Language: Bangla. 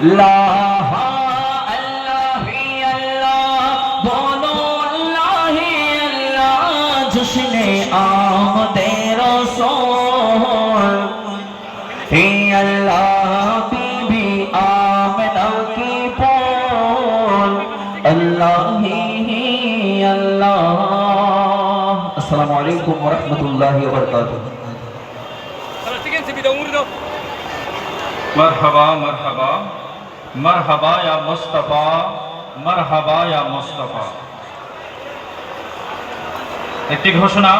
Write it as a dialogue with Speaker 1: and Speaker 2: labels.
Speaker 1: লাহা জশ্নে আমাদের সোল হে আল্লাহ বিবি আমেনা কি পোল আল্লাহ হি আল্লাহ আসসালামু আলাইকুম ওয়া রাহমাতুল্লাহি ওয়া বারাকাতুহু
Speaker 2: مرحبا مرحبا মারহাবা ইয়া মুস্তাফা মারহাবা ইয়া মুস্তাফা। একটি ঘোষণা